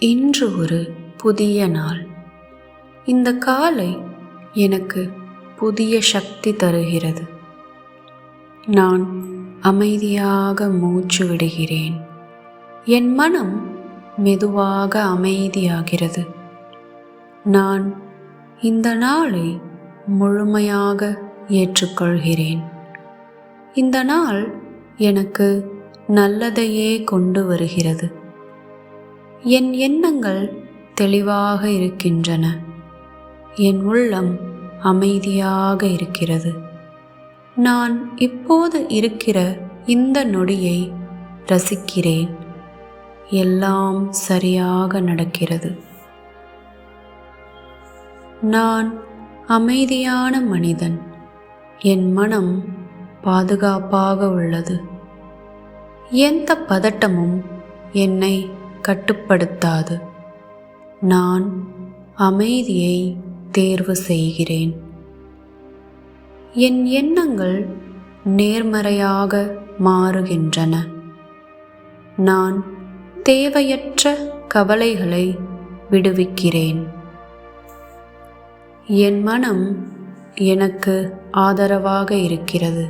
இன்று ஒரு புதிய நாள். இந்த காலை எனக்கு புதிய சக்தி தருகிறது. நான் அமைதியாக மூச்சு விடுகிறேன். என் மனம் மெதுவாக அமைதியாகிறது. நான் இந்த நாளை முழுமையாக ஏற்றுக்கொள்கிறேன். இந்த நாள் எனக்கு நல்லதையே கொண்டு வருகிறது. என் எண்ணங்கள் தெளிவாக இருக்கின்றன. என் உள்ளம் அமைதியாக இருக்கிறது. நான் இப்போது இருக்கிற இந்த நொடியை ரசிக்கிறேன். எல்லாம் சரியாக நடக்கிறது. நான் அமைதியான மனிதன். என் மனம் பாதுகாப்பாக உள்ளது. எந்த பதட்டமும் என்னை கட்டுப்படுத்தாது. நான் அமைதியை தேர்வு செய்கிறேன். என் எண்ணங்கள் நேர்மறையாக மாறுகின்றன. நான் தேவையற்ற கவலைகளை விடுவிக்கிறேன். என் மனம் எனக்கு ஆதரவாக இருக்கிறது.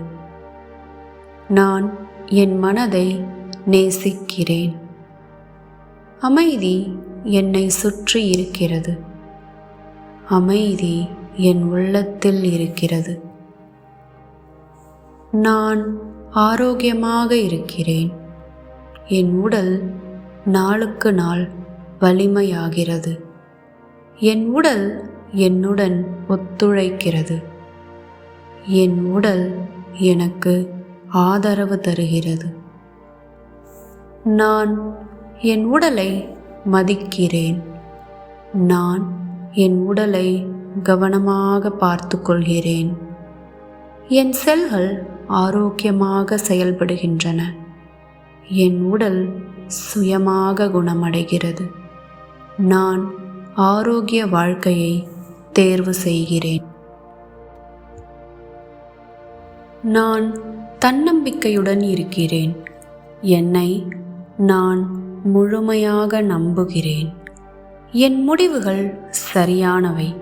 நான் என் மனதை நேசிக்கிறேன். அமைதி என்னை சுற்றி இருக்கிறது. அமைதி என் உள்ளத்தில் இருக்கிறது. நான் ஆரோக்கியமாக இருக்கிறேன். என் உடல் நாளுக்கு நாள் வலிமையாகிறது. என் உடல் என்னுடன் ஒத்துழைக்கிறது. என் உடல் எனக்கு ஆதரவு தருகிறது. நான் என் உடலை மதிக்கிறேன். நான் என் உடலை கவனமாக பார்த்து கொள்கிறேன். என் செல்கள் ஆரோக்கியமாக செயல்படுகின்றன. என் உடல் சுயமாக குணமடைகிறது. நான் ஆரோக்கிய வாழ்க்கையை தேர்வு செய்கிறேன். நான் தன்னம்பிக்கையுடன் இருக்கிறேன். என்னை நான் முழுமையாக நம்புகிறேன். என் முடிவுகள் சரியானவை.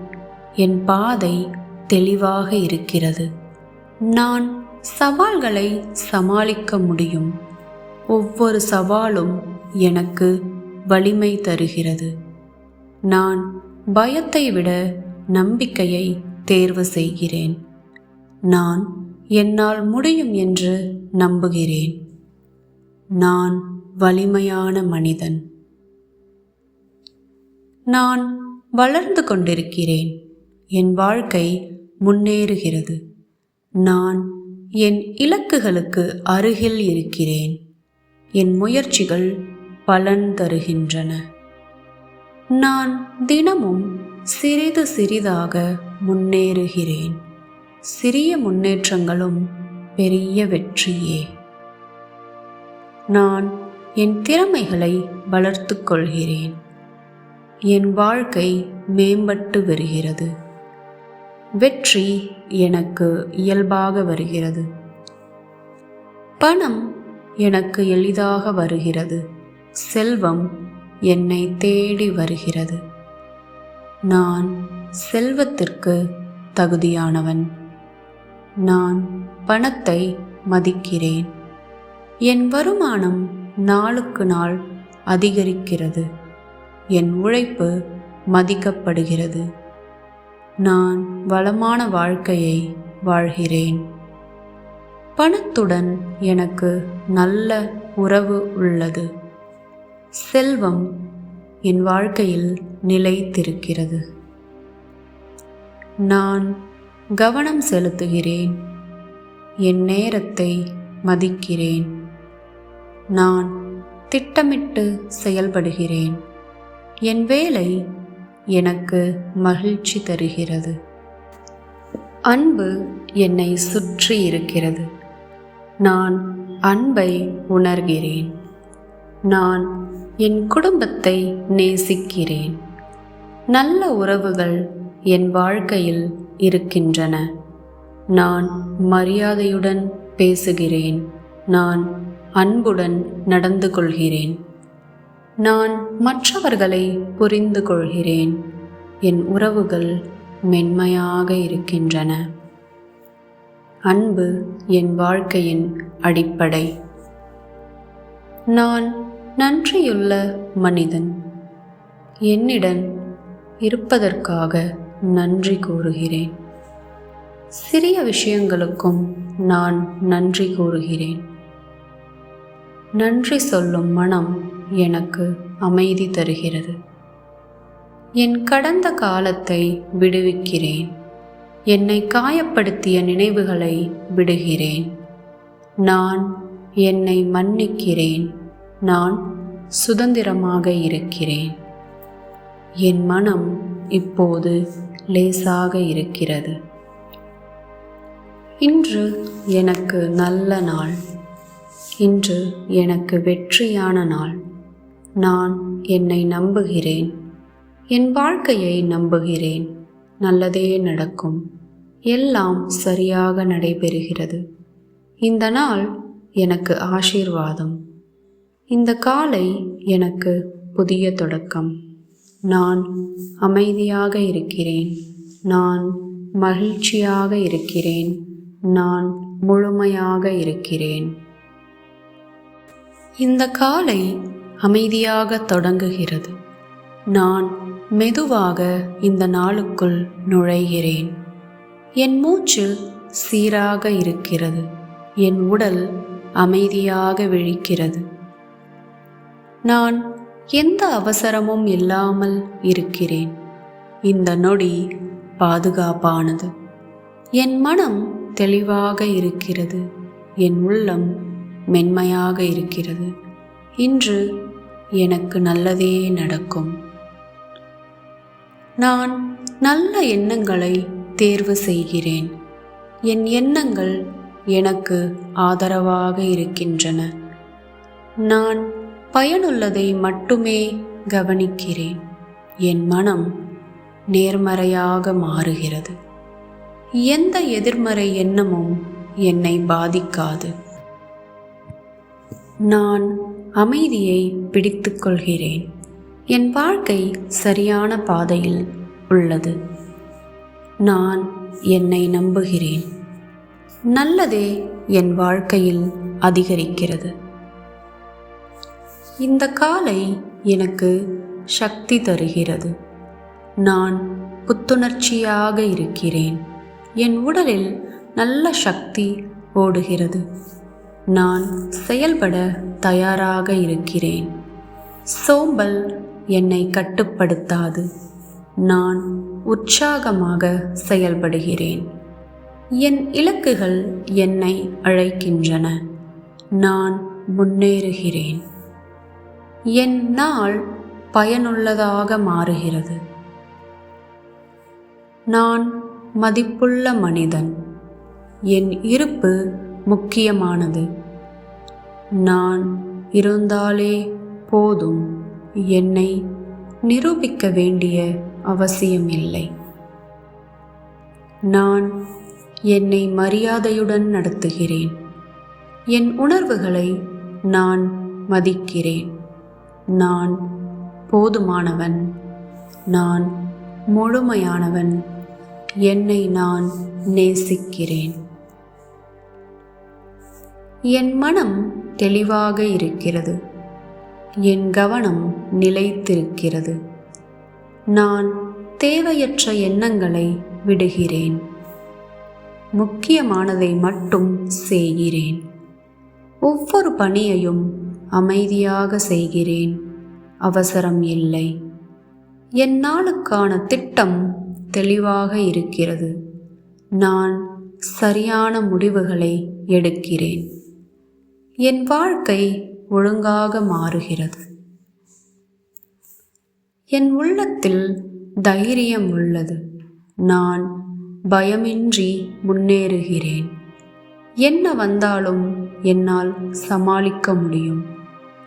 என் பாதை தெளிவாக இருக்கிறது. நான் சவால்களை சமாளிக்க முடியும். ஒவ்வொரு சவாலும் எனக்கு வலிமை தருகிறது. நான் பயத்தை விட நம்பிக்கையை தேர்வு செய்கிறேன். நான் என்னால் முடியும் என்று நம்புகிறேன். நான் வலிமையான மனிதன். நான் வளர்ந்து கொண்டிருக்கிறேன். என் வாழ்க்கை முன்னேறுகிறது. நான் என் இலக்குகளுக்கு அருகில் இருக்கிறேன். என் முயற்சிகள் பலன் தருகின்றன. நான் தினமும் சிறிது சிறிதாக முன்னேறுகிறேன். சிறிய முன்னேற்றங்களும் பெரிய வெற்றியே. நான் என் திறமைகளை வளர்த்து கொள்கிறேன் என் வாழ்க்கை மேம்பட்டு வருகிறது. வெற்றி எனக்கு இயல்பாக வருகிறது. பணம் எனக்கு எளிதாக வருகிறது. செல்வம் என்னை தேடி வருகிறது. நான் செல்வத்திற்கு தகுதியானவன். நான் பணத்தை மதிக்கிறேன். என் வருமானம் நாளுக்கு நாள் அதிகரிக்கிறது. என் உழைப்பு மதிக்கப்படுகிறது. நான் வளமான வாழ்க்கையை வாழ்கிறேன். பணத்துடன் எனக்கு நல்ல உறவு உள்ளது. செல்வம் என் வாழ்க்கையில் நிலைத்திருக்கிறது. நான் கவனம் செலுத்துகிறேன். என் நேரத்தை மதிக்கிறேன். நான் திட்டமிட்டு செயல்படுகிறேன். என் வேலை எனக்கு மகிழ்ச்சி தருகிறது. அன்பு என்னை சுற்றி இருக்கிறது. நான் அன்பை உணர்கிறேன். நான் என் குடும்பத்தை நேசிக்கிறேன். நல்ல உறவுகள் என் வாழ்க்கையில் இருக்கின்றன. நான் மரியாதையுடன் பேசுகிறேன். நான் அன்புடன் நடந்து கொள்கிறேன். நான் மற்றவர்களை புரிந்து கொள்கிறேன். என் உறவுகள் மென்மையாக இருக்கின்றன. அன்பு என் வாழ்க்கையின் அடிப்படை. நான் நன்றியுள்ள மனிதன். என்னிடம் இருப்பதற்காக நன்றி கூறுகிறேன். சிறிய விஷயங்களுக்கும் நான் நன்றி கூறுகிறேன். நன்றி சொல்லும் மனம் எனக்கு அமைதி தருகிறது. என் கடந்த காலத்தை விடுவிக்கிறேன். என்னை காயப்படுத்திய நினைவுகளை விடுகிறேன். நான் என்னை மன்னிக்கிறேன். நான் சுதந்திரமாக இருக்கிறேன். என் மனம் இப்போது லேசாக இருக்கிறது. இன்று எனக்கு நல்ல நாள். இன்று எனக்கு வெற்றியான நாள். நான் என்னை நம்புகிறேன். என் வாழ்க்கையை நம்புகிறேன். நல்லதே நடக்கும். எல்லாம் சரியாக நடைபெறுகிறது. இந்த நாள் எனக்கு ஆசீர்வாதம். இந்த காலை எனக்கு புதிய தொடக்கம். நான் அமைதியாக இருக்கிறேன். நான் மகிழ்ச்சியாக இருக்கிறேன். நான் முழுமையாக இருக்கிறேன். இந்த காலை அமைதியாக தொடங்குகிறது. நான் மெதுவாக இந்த நாளுக்குள் நுழைகிறேன். என் மூச்சு சீராக இருக்கிறது. என் உடல் அமைதியாக விழிக்கிறது. நான் எந்த அவசரமும் இல்லாமல் இருக்கிறேன். இந்த நொடி பாதுகாப்பானது. என் மனம் தெளிவாக இருக்கிறது. என் உள்ளம் மென்மையாக இருக்கிறது. இன்று எனக்கு நல்லதே நடக்கும். நான் நல்ல எண்ணங்களை தேர்வு செய்கிறேன். என் எண்ணங்கள் எனக்கு ஆதரவாக இருக்கின்றன. நான் பயனுள்ளதை மட்டுமே கவனிக்கிறேன். என் மனம் நேர்மறையாக மாறுகிறது. எந்த எதிர்மறை எண்ணமும் என்னை பாதிக்காது. நான் அமைதியை பிடித்து கொள்கிறேன். என் வாழ்க்கை சரியான பாதையில் உள்ளது. நான் என்னை நம்புகிறேன். நல்லதே என் வாழ்க்கையில் அதிகரிக்கிறது. இந்த காலை எனக்கு சக்தி தருகிறது. நான் புத்துணர்ச்சியாக இருக்கிறேன். என் உடலில் நல்ல சக்தி ஓடுகிறது. நான் செயல்பட தயாராக இருக்கிறேன். சோம்பல் என்னை கட்டுப்படுத்தாது. நான் உற்சாகமாக செயல்படுகிறேன். என் இலக்குகள் என்னை அழைக்கின்றன. நான் முன்னேறுகிறேன். என் நாள் பயனுள்ளதாக மாறுகிறது. நான் மதிப்புள்ள மனிதன். என் இருப்பு முக்கியமானது. நான் இருந்தாலே போதும். என்னை நிரூபிக்க வேண்டிய அவசியம் இல்லை நான் என்னை மரியாதையுடன் நடத்துகிறேன். என் உணர்வுகளை நான் மதிக்கிறேன். நான் போதுமானவன். நான் முழுமையானவன். என்னை நான் நேசிக்கிறேன். என் மனம் தெளிவாக இருக்கிறது. என் கவனம் நிலைத்திருக்கிறது. நான் தேவையற்ற எண்ணங்களை விடுகிறேன். முக்கியமானதை மட்டும் செய்கிறேன். ஒவ்வொரு பணியையும் அமைதியாக செய்கிறேன். அவசரம் இல்லை. என் நாளுக்கான திட்டம் தெளிவாக இருக்கிறது. நான் சரியான முடிவுகளை எடுக்கிறேன். என் வாழ்க்கை ஒழுங்காக மாறுகிறது. என் உள்ளத்தில் தைரியம் உள்ளது. நான் பயமின்றி முன்னேறுகிறேன். என்ன வந்தாலும் என்னால் சமாளிக்க முடியும்.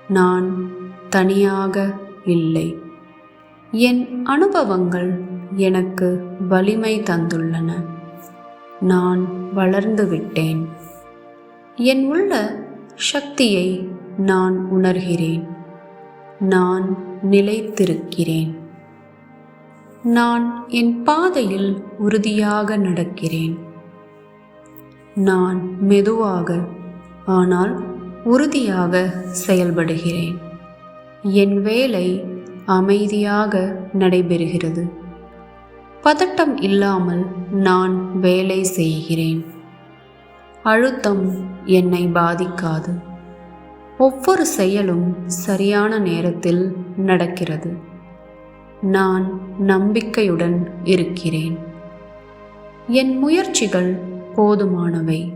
நான் தனியாக இல்லை. என் அனுபவங்கள் எனக்கு வலிமை தந்துள்ளன. நான் வளர்ந்து விட்டேன். என் உள்ள சக்தியை நான் உணர்கிறேன். நான் நிலைத்திருக்கிறேன். நான் என் பாதையில் உறுதியாக நடக்கிறேன். நான் மெதுவாக ஆனால் உறுதியாக செயல்படுகிறேன். என் வேலை அமைதியாக நடைபெறுகிறது. பதட்டம் இல்லாமல் நான் வேலை செய்கிறேன். அழுத்தம் என்னை பாதிக்காது. ஒவ்வொரு செயலும் சரியான நேரத்தில் நடக்கிறது. நான் நம்பிக்கையுடன் இருக்கிறேன். என் முயற்சிகள் போதுமானவை.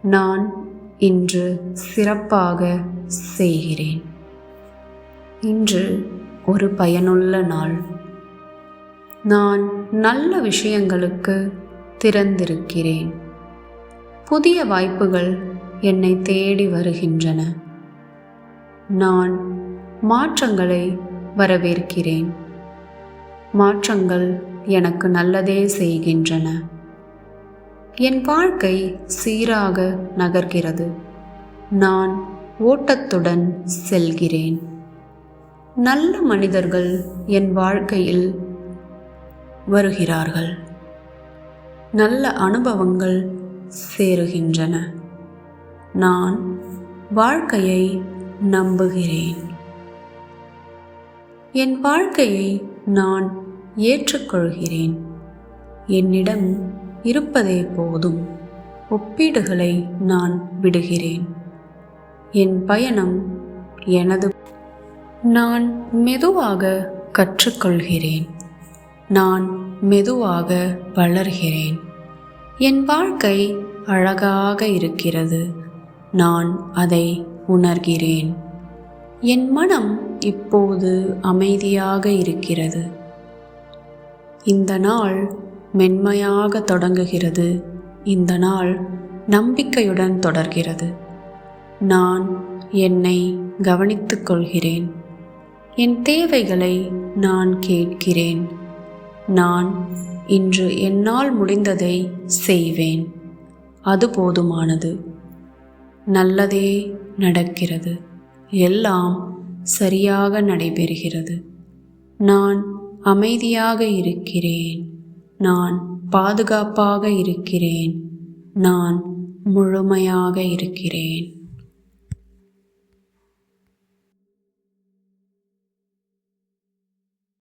நான் இன்று சிறப்பாக செய்கிறேன். இன்று ஒரு பயனுள்ள நாள். நான் நல்ல விஷயங்களுக்கு திறந்திருக்கிறேன். புதிய வாய்ப்புகள் என்னை தேடி வருகின்றன. நான் மாற்றங்களை வரவேற்கிறேன். மாற்றங்கள் எனக்கு நல்லதே செய்கின்றன. என் வாழ்க்கை சீராக நகர்கிறது. நான் ஓட்டத்துடன் செல்கிறேன். நல்ல மனிதர்கள் என் வாழ்க்கையில் வருகிறார்கள். நல்ல அனுபவங்கள் சேருகின்றன. நான் வாழ்க்கையை நம்புகிறேன். என் வாழ்க்கையை நான் ஏற்றுக்கொள்கிறேன். என்னிடம் இருப்பதே போதும். ஒப்பீடுகளை நான் விடுகிறேன். என் பயணம் எனது. நான் மெதுவாக கற்றுக்கொள்கிறேன். நான் மெதுவாக வளர்கிறேன். என் வாழ்க்கை அழகாக இருக்கிறது. நான் அதை உணர்கிறேன். என் மனம் இப்போது அமைதியாக இருக்கிறது. இந்த நாள் மென்மையாக தொடங்குகிறது. இந்த நாள் நம்பிக்கையுடன் தொடர்கிறது. நான் என்னை கவனித்துக் கொள்கிறேன். என் தேவைகளை நான் கேட்கிறேன். நான் இன்று என்னால் முடிந்ததை செய்வேன். அது போதுமானது. நல்லதே நடக்கிறது. எல்லாம் சரியாக நடைபெறுகிறது. நான் அமைதியாக இருக்கிறேன். நான் பாதுகாப்பாக இருக்கிறேன். நான் முழுமையாக இருக்கிறேன்.